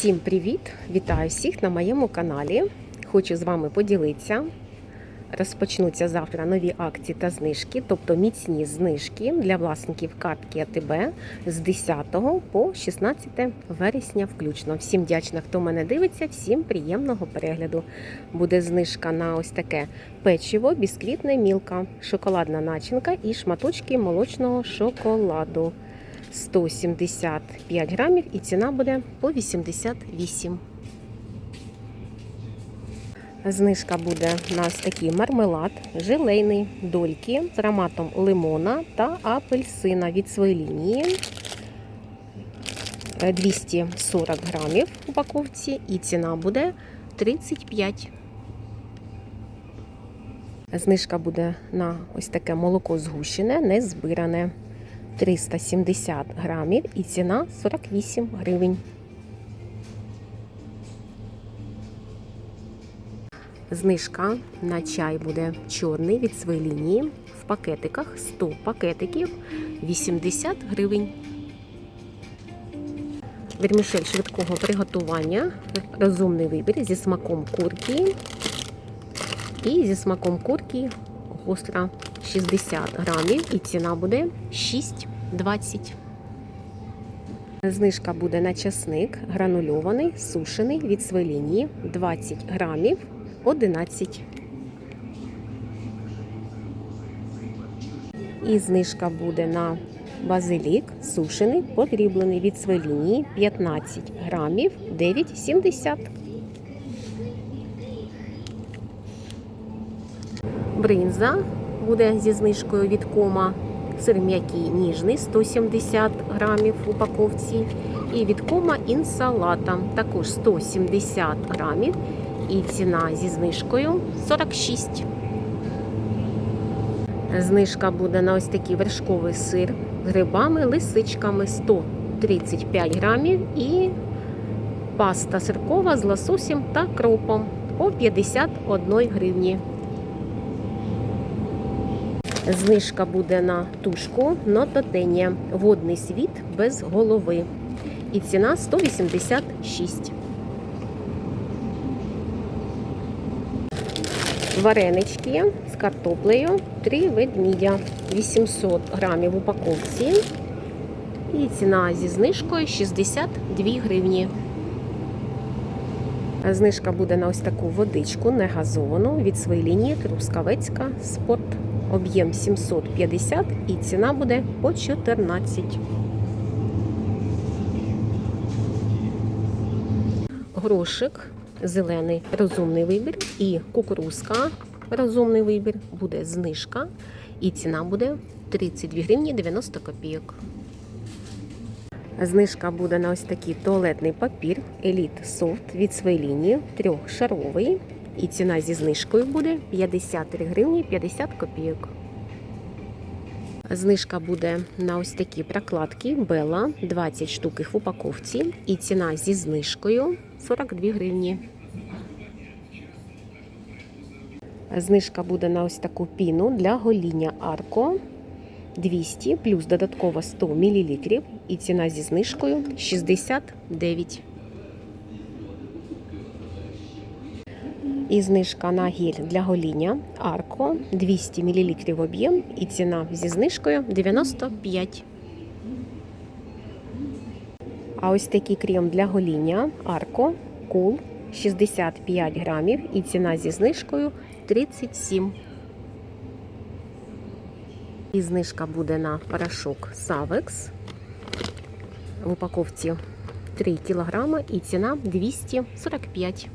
Всім привіт! Вітаю всіх на моєму каналі. Хочу з вами поділитися. Розпочнуться завтра нові акції та знижки, тобто міцні знижки для власників картки АТБ з 10 по 16 вересня включно. Всім вдячна, хто мене дивиться, всім приємного перегляду. Буде знижка на ось таке печиво, бісквітне мілка, шоколадна начинка і шматочки молочного шоколаду. 175 грамів і ціна буде по 88. Знижка буде на ось такий мармелад, желейний, дольки з ароматом лимона та апельсина від своєї лінії. 240 грамів в упаковці і ціна буде 35. Знижка буде на ось таке молоко згущене, не збиране. 370 грамів і ціна 48 гривень. Знижка на чай буде чорний від своєї лінії. В пакетиках 100 пакетиків 80 гривень. Вермішель швидкого приготування. Розумний вибір зі смаком курки. І зі смаком курки гостра 60 грамів і ціна буде 6,20. Знижка буде на часник гранульований, сушений від своєї 20 грамів 11. І знижка буде на базилік сушений, подріблений від своєї 15 грамів 9,70. Бринза буде зі знижкою від кома. Сир м'який ніжний 170 грамів в упаковці. І від кома інсалата також 170 грамів. І ціна зі знижкою 46. Знижка буде на ось такий вершковий сир з грибами, лисичками 135 грамів. І паста сиркова з лососем та кропом по 51 гривні. Знижка буде на тушку нототенія. Водний світ без голови. І ціна 186. Варенички з картоплею. Три ведмідя. 800 грамів в упаковці. І ціна зі знижкою 62 гривні. Знижка буде на ось таку водичку негазовану від своєї лінії Трускавецька спорт. Об'єм 750 і ціна буде по 14. Грошик зелений розумний вибір і кукурузка розумний вибір буде знижка. І ціна буде 32 гривні 90 копійок. Знижка буде на ось такий туалетний папір Elite Soft від своєї лінії трьохшаровий. І ціна зі знижкою буде 53 гривні 50 копійок. Знижка буде на ось такі прокладки Бела 20 штук їх в упаковці. І ціна зі знижкою 42 гривні. Знижка буде на ось таку піну для гоління Арко 200 плюс додатково 100 мл. І ціна зі знижкою 69 І знижка на гель для гоління Арко 200 мл об'єм і ціна зі знижкою 95. А ось такий крем для гоління Арко Кул 65 грамів і ціна зі знижкою 37. І знижка буде на порошок Savex в упаковці 3 кг і ціна 245